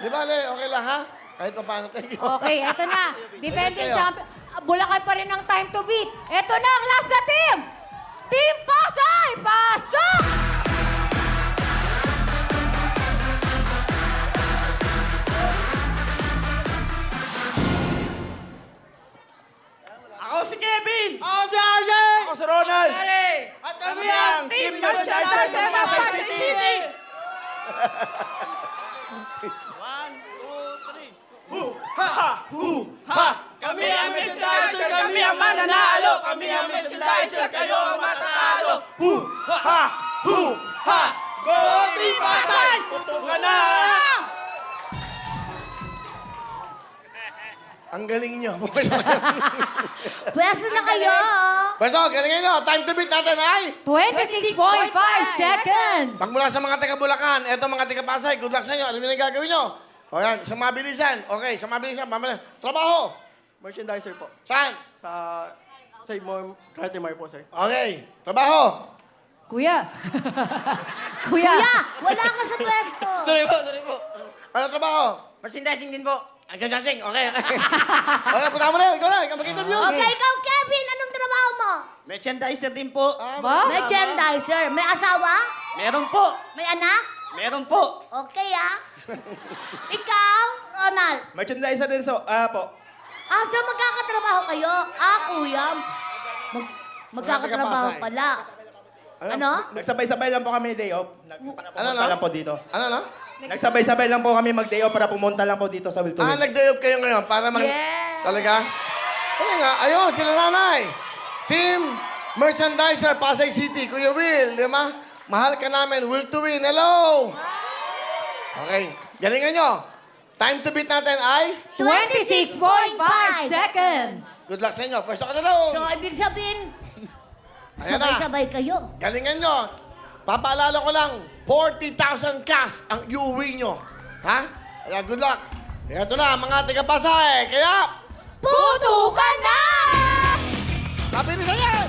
Di ba, Le? Okay lang, ha? Kahit pa paano. Thank you. Okay, eto na. Defending Kayo. champion. Bulacan pa rin ang time to beat. Eto na ang last na team. Team Pasay! Pasok! Ako si Kevin! Ako si RJ! Ako si Ronald! At Kami ang Team Merchandise sa Pasay City! One, two, three. Hu, ha, ha, hu, ha! Kami ang merchandiser, kami ang mananalo! Kami ang merchandiser, kayo ang matatalo! Hu, ha, hu, ha! Go Team Pasay! Putukan na! Ang galing nyo. Pwesto na kayo. Pwesto, galing nyo. Time to beat natin ay 26.5 seconds. Pagmula sa mga taga Bulacan, eto mga taga Pasay, good luck sa inyo. Ano yung gagawin nyo? O yan, sa mabilisan. Okay, sa mabilisan. Mamaya. Trabaho. Merchandiser po. Saan? Sa Save More Cartimar po, sir. Okay. Trabaho. Kuya. Kuya. Kuya, wala ka sa pwesto. Sorry po, sorry po. Ano trabaho? Merchandising din po. Ang jansing. Okay, okay. okay, punta mo na. Ikaw na. Ikaw mag-interview. Okay, ikaw, Kevin, anong trabaho mo? Merchandiser din po. Ah, Ba? Merchandiser. May asawa? Meron po. May anak? Meron po. Okay, ah. Ikaw, Ronald. Merchandiser din so, ah po. Ah, so magkakatrabaho kayo? Ah, kuya. Mag magkakatrabaho pala. Ano? Nagsabay-sabay lang po kami day off. Nag- Ano, no? lang po dito. Ano, no? Nagsabay-sabay lang po kami mag-day off para pumunta lang po dito sa Will to Ah, nag-day off kayo ngayon para mag... Yes. Talaga? Kaya nga, ayun, sila nanay. Team Merchandiser, Pasay City. Kuya Will, di ba? Mahal ka namin. Will to win. Hello! Okay. Galingan nyo. Time to beat natin ay... 26.5 seconds. Good luck sa inyo. Pwesto ka na daw. So, ibig sabihin, Ayan na. sabay-sabay kayo. Galingan nyo. Papaalala ko lang, 40,000 cash ang iuwi nyo. Ha? Kaya good luck. Kaya ito na, mga taga-Pasay. Kaya, Putukan na! mabilisan yan!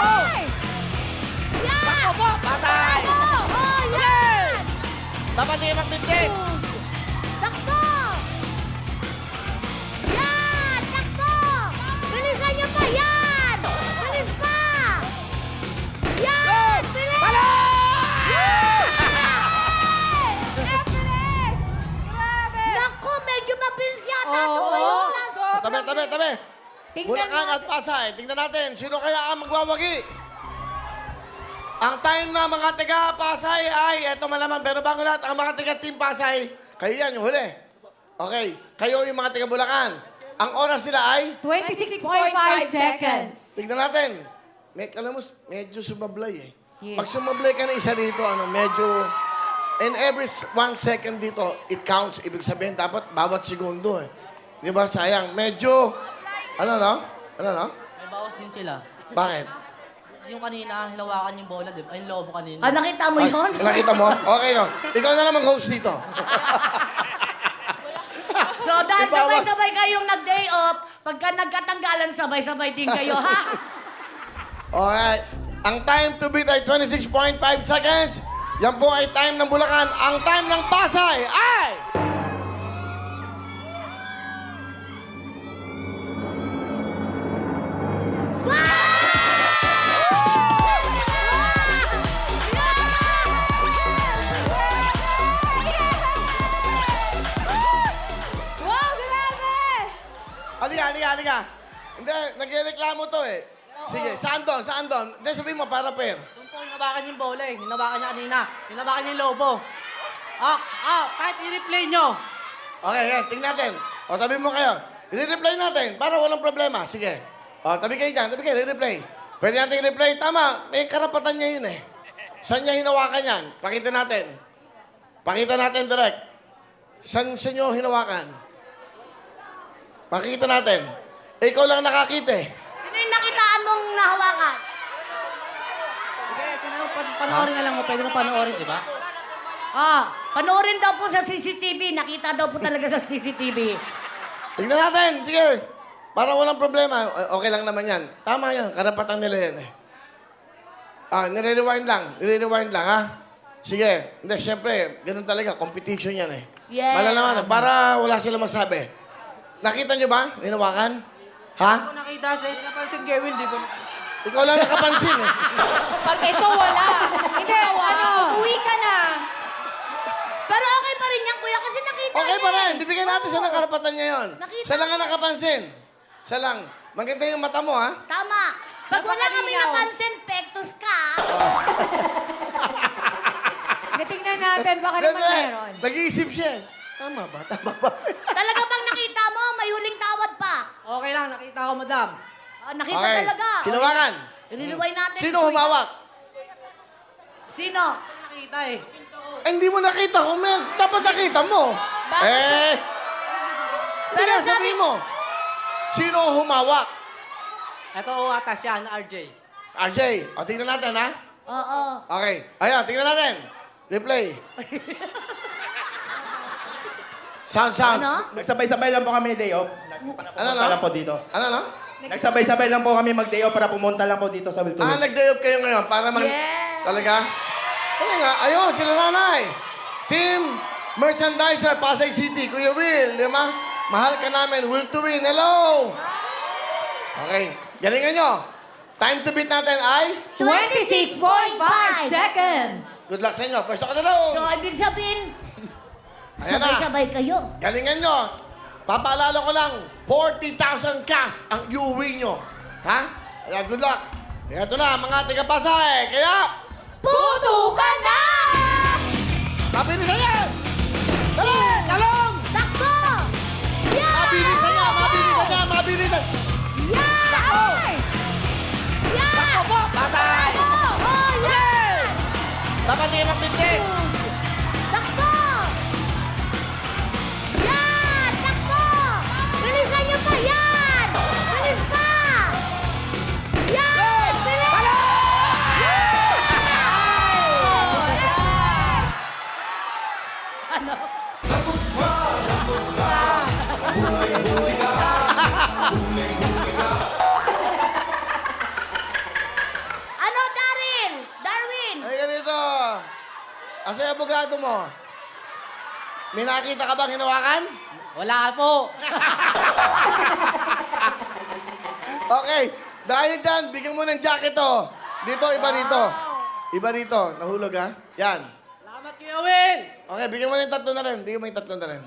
Takbo! Yan! Takbo po! Patay! Oh, yan! Dapat hindi magbintis! Takbo! Yan! Takbo! Bilisan niyo pa! Yan! Bilis pa! Yan! Bilis! Grabe! Naku, medyo mabilis yata Oo. ngayon. Tabi, tabi, tabi! Tingnan Bulacan at natin. Pasay. Tingnan natin, sino kaya ang magwawagi? Ang time na mga taga Pasay ay, eto malaman, pero bago lahat, ang mga taga Team Pasay, kayo yan, yung huli. Okay, kayo yung mga taga Bulacan. Ang oras nila ay, 26.5 seconds. tingnan natin. May, alam mo, medyo sumablay eh. Yes. Pag sumablay ka na isa dito, ano, medyo, in every one second dito, it counts. Ibig sabihin, dapat bawat segundo eh. Di ba, sayang. Medyo, ano no? Ano no? May bawas din sila. Bakit? Yung kanina, hilawakan yung bola, di ba? Ay, yung lobo kanina. Ah, nakita mo Ay, yun? nakita mo? Okay, no. Ikaw na lang mag-host dito. So, dahil sabay-sabay kayong nag-day off, pagka nagkatanggalan, sabay-sabay din kayo, ha? Alright. Ang time to beat ay 26.5 seconds. Yan po ay time ng Bulacan. Ang time ng Pasay ay... nagreklamo to eh. Sige, saan doon? Saan doon? Hindi, sabihin mo para pair. Doon po hinawakan yung bola eh. Hinawakan niya kanina. Hinawakan niya yung lobo. Ah, ah, kahit i-replay nyo. Okay, yan. Tingnan natin. O, tabi mo kayo. I-replay natin para walang problema. Sige. O, tabi kayo dyan. Tabi kayo. I-replay. Pwede natin i-replay. Tama. May karapatan niya yun eh. Saan niya hinawakan yan? Pakita natin. Pakita natin direct. Saan sa inyo hinawakan? Pakita natin. Ikaw lang nakakita eh. Sino yung nakitaan mong nahawakan? Sige, tinanong, pan panoorin na lang mo. Pwede mo panoorin, di ba? Ah, panoorin daw po sa CCTV. Nakita daw po talaga sa CCTV. Tingnan natin. Sige. Para walang problema. Okay lang naman yan. Tama yan. Karapatan nila yan eh. Ah, nire-rewind lang. Nire-rewind lang, ha? Sige. Hindi, syempre, ganun talaga. Competition yan eh. Yes. Malalaman, para wala sila masabi. Nakita nyo ba? Hinawakan? Ha? Ako nakita sa napansin Gawin, di ba? Ikaw lang nakapansin eh. Pag ito, wala. Hindi, ano? Uwi ka na. Pero okay pa rin yan, kuya, kasi nakita Okay niya pa rin. eh. Bibigyan natin siya ng karapatan niya yun. Nakita Siya lang ang nakapansin. Siya lang. Maganda yung mata mo, ha? Tama. Pag wala kami Napakalinaw. napansin, pektos ka. Natingnan natin, baka naman meron. Nag-iisip siya eh. Tama ba? Tama ba? Talaga bang nakita mo, may huling tawad pa. Okay lang, nakita ko, madam. Ah, nakita Okay. talaga. Hinawakan. Iriluway natin. Sino humawak? Sino? Nakita eh. Eh, hindi mo nakita. Kung may, dapat nakita mo. Bakit eh, Pero Pero sabi- sabi mo, sino humawak? Ito o ata siya, na RJ. RJ, o tingnan natin, ha? Oo. Okay. Ayan, tingnan natin. Replay. sound, sound. Ano? Nagsabay-sabay lang po kami day off. Ano, Pumunta no? lang po dito. Ano, no? Nagsabay-sabay lang po kami mag-day off para pumunta lang po dito sa Wilton. Ah, nag-day off kayo ngayon para mag... Yes. Talaga? Ano nga? Ayun, sila nanay. Team Merchandiser, Pasay City. Kuya Will, di ba? Mahal ka namin. Will to win. Hello! Okay. Galingan nyo. Time to beat natin ay... 26.5 seconds. Good luck sa inyo. Pwesto ka na daw. So, ibig sabihin, Ayan na. sabay-sabay kayo. Galingan nyo. Papaalala ko lang, 40,000 cash ang iuwi nyo. Ha? Kaya good luck. Kaya ito na, mga taga-Pasay. Kaya, Putukan na! mabilisan yan! Yung abogado mo? May nakita ka bang hinawakan? Wala po. Okay. Dahil dyan, bigyan mo ng jacket to. Dito, iba dito. Iba dito. Nahulog ha? Yan. Salamat, Kuya Will! Okay, bigyan mo ng tatlo na rin. Bigyan mo yung tatlo na rin.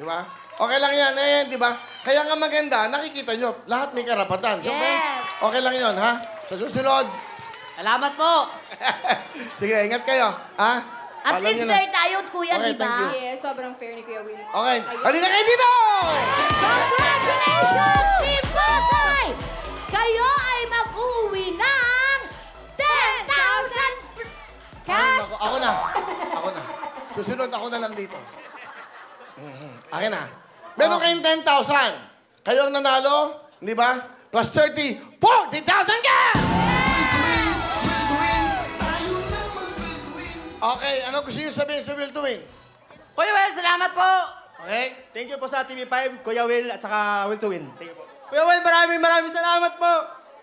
Di ba? Okay lang yan. Eh, di ba? Kaya nga maganda, nakikita nyo, lahat may karapatan. Yes. okay lang yun, ha? Sa susunod, Salamat po! sige, ingat kayo, ha? At Alam least nyo na. fair tayo, kuya, Okay, di ba? thank you. Yes, sobrang fair ni Kuya Will. Okay, halina kayo dito! Congratulations, Team Pasay! Kayo ay mag-uwi ng 10,000 Ay, cash! naku, ako na. Ako na. Susunod ako na lang dito. Mhm. Akin na. Meron kayong 10,000. Kayo ang nanalo, di ba? Plus 30, 40,000 ka! Okay, ano gusto niyo sabihin sa Will to Win? Kuya Will, salamat po! Okay? Thank you po sa TV5, Kuya Will, at saka Will to Win. Thank you po. Kuya Will, maraming maraming salamat po!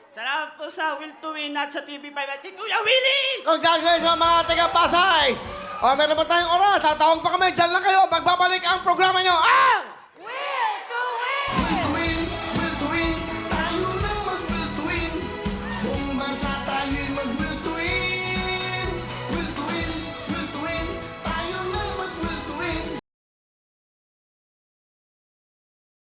Salamat po sa Will to Win at sa TV5 at kay Kuya Willie! Congratulations mga taga-Pasay! O, meron pa tayong oras. Tatawag pa kami. Diyan lang kayo. Magbabalik ang programa nyo. Ah!